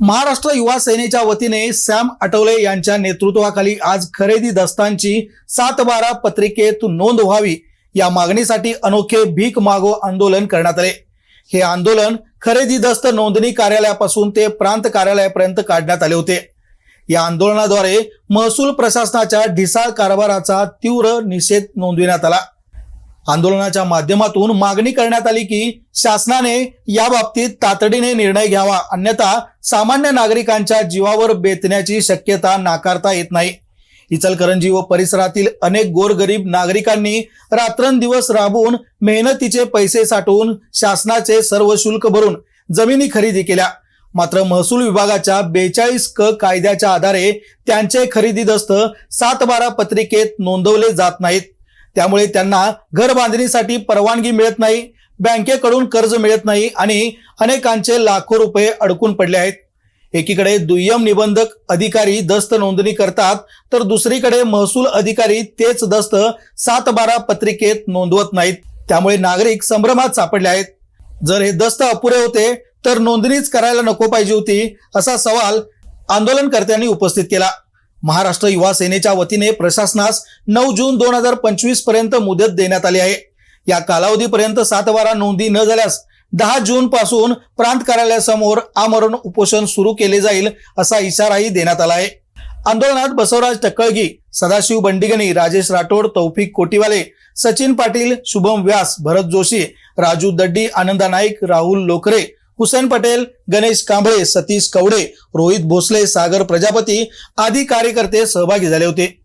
महाराष्ट्र युवा सेनेच्या वतीने सॅम आठवले यांच्या नेतृत्वाखाली आज खरेदी दस्तांची सात बारा पत्रिकेत नोंद व्हावी या मागणीसाठी अनोखे भीक मागो आंदोलन करण्यात आले. हे आंदोलन खरेदी दस्त नोंदणी कार्यालयापासून ते प्रांत कार्यालयापर्यंत काढण्यात आले होते. या आंदोलनाद्वारे महसूल प्रशासनाच्या ढिसाळ कारभाराचा तीव्र निषेध नोंदविण्यात आला. आंदोलनाच्या माध्यमातून मागणी करण्यात आली की शासनाने या बाबतीत तातडीने निर्णय घ्यावा अन्यथा सामान्य नागरिकांच्या जीवावर बेतण्याची शक्यता नाकारता येत नाही. इचलकरंजी व परिसरातील अनेक गोरगरीब नागरिकांनी रात्रंदिवस राबून मेहनतीचे पैसे साठवून शासनाचे सर्व शुल्क भरून जमिनी खरेदी केल्या. मात्र महसूल विभागाच्या बेचाळीस क कायद्याच्या आधारे त्यांचे खरेदी दस्त सात बारा पत्रिकेत नोंदवले जात नाहीत. त्यामुळे त्यांना घर बांधणीसाठी परवानगी मिळत नाही बँकेकडून कर्ज मिळत नाही आणि अनेकांचे लाखो रुपये अडकून पडले आहेत. एकीकडे दुय्यम निबंधक अधिकारी दस्त नोंदणी करतात तर दुसरीकडे महसूल अधिकारी तेच दस्त सात बारा पत्रिकेत नोंदवत नाहीत. त्यामुळे नागरिक संभ्रमात सापडले आहेत. जर हे दस्त अपुरे होते तर नोंदणीच करायला नको पाहिजे होती असा सवाल आंदोलनकर्त्यांनी उपस्थित केला. महाराष्ट्र युवा सेनेच्या वतीने प्रशासनास नऊ जून दोन हजार पंचवीसपर्यंत मुदत देण्यात आली आहे. या कालावधीपर्यंत सातबारा नोंदी न झाल्यास दहा जून पासून प्रांत कार्यालयासमोर आमरण उपोषण सुरू केले जाईल असा इशाराही देण्यात आला आहे. आंदोलनात बसवराज टक्कळगी सदाशिव बंडिगणी राजेश राठोड तौफिक कोटीवाले सचिन पाटील शुभम व्यास भरत जोशी राजू दड्डी आनंदा नाईक राहुल लोकरे हुसेन पटेल गणेश कांबळे सतीश कवडे रोहित भोसले सागर प्रजापती आदी कार्यकर्ते सहभागी झाले होते.